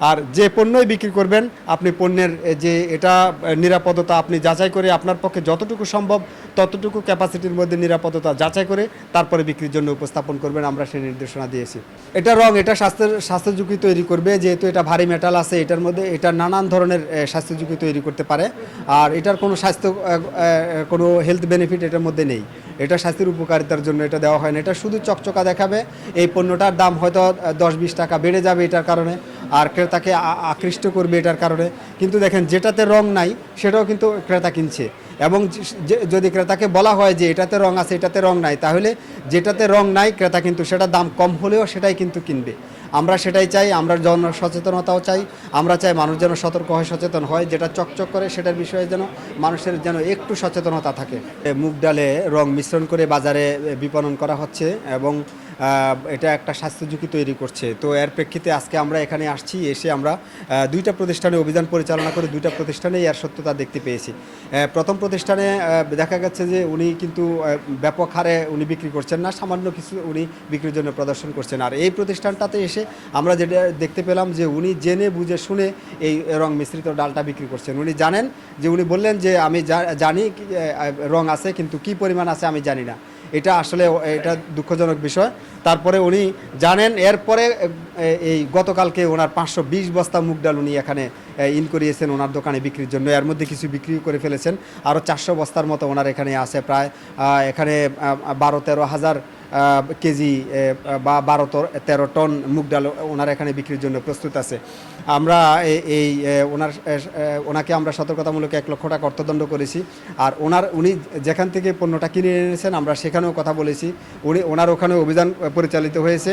আর যে পণ্যই বিক্রি করবেন আপনি পণ্যের যে এটা নিরাপদতা আপনি যাচাই করে আপনার পক্ষে যতটুকু সম্ভব ততটুকু ক্যাপাসিটির মধ্যে নিরাপদতা যাচাই করে তারপরে বিক্রির জন্য উপস্থাপন করবেন আমরা সেই নির্দেশনা দিয়েছি। এটা রং এটা স্বাস্থ্যের স্বাস্থ্য ঝুঁকি তৈরি করবে যেহেতু এটা ভারী মেটাল আছে এটার মধ্যে এটা নানান ধরনের এ, স্বাস্থ্য ঝুঁকি তৈরি করতে পারে। আর এটার কোনো স্বাস্থ্য কোনো হেলথ বেনিফিট এটার মধ্যে নেই। এটা স্বাস্থ্যের উপকারিতার জন্য এটা দেওয়া হয় না। এটা শুধু চকচকা দেখাবে। এই পণ্যটার দাম হয়তো দশ বিশ টাকা বেড়ে যাবে এটার কারণে, আর ক্রেতাকে আকৃষ্ট করবে এটার কারণে। কিন্তু দেখেন, যেটাতে রং নাই, সেটাও কিন্তু ক্রেতা কিনছে। এবং যদি ক্রেতাকে বলা হয় যে এটাতে রং আছে, এটাতে রং নাই, তাহলে যেটাতে রং নাই, ক্রেতা কিন্তু সেটা দাম কম হলেও সেটাই কিন্তু কিনবে। আমরা সেটাই চাই, আমরা জন সচেতনতাও চাই, আমরা চাই মানুষ যেন সতর্ক হয়, সচেতন হয়, যেটা চকচক করে সেটার বিষয়ে যেন মানুষের যেন একটু সচেতনতা থাকে। মুগ ডালে রং মিশ্রণ করে বাজারে বিপণন করা হচ্ছে এবং এটা একটা স্বাস্থ্য ঝুঁকি তৈরি করছে। তো এর প্রেক্ষিতে আজকে আমরা এখানে আসছি, এসে আমরা দুইটা প্রতিষ্ঠানে অভিযান পরিচালনা করে দুইটা প্রতিষ্ঠানেই এর সত্যতা দেখতে পেয়েছি। প্রথম প্রতিষ্ঠানে দেখা গেছে যে উনি কিন্তু ব্যাপক হারে উনি বিক্রি করছেন না, সামান্য কিছু উনি বিক্রির জন্য প্রদর্শন করছেন। আর এই প্রতিষ্ঠানটাতে এসে আমরা যেটা দেখতে পেলাম যে উনি জেনে বুঝে শুনে এই রং মিশ্রিত ডালটা বিক্রি করছেন। উনি জানেন যে উনি বললেন যে আমি জানি রং আছে, কিন্তু কি পরিমাণ আছে আমি জানি না। এটা আসলে এটা দুঃখজনক বিষয়। তারপরে উনি জানেন, এরপরে এই গতকালকে ওনার পাঁচশো বিশ বস্তা মুগ ডাল উনি এখানে ইন করিয়েছেন ওনার দোকানে বিক্রির জন্য। এর মধ্যে কিছু বিক্রি করে ফেলেছেন। আরও চারশো বস্তার মতো ওনার এখানে আছে প্রায় এখানে বারো তেরো হাজার কেজি বা বারো তেরো টন মুগ ডাল ওনার এখানে বিক্রির জন্য প্রস্তুত আছে। আমরা এই ওনার ওনাকে আমরা সতর্কতামূলক এক লক্ষ টাকা অর্থদণ্ড করেছি। আর ওনার, উনি যেখান থেকে পণ্যটা কিনে এনেছেন, আমরা সেখানেও কথা বলেছি। উনি, ওনার ওখানে অভিযান পরিচালিত হয়েছে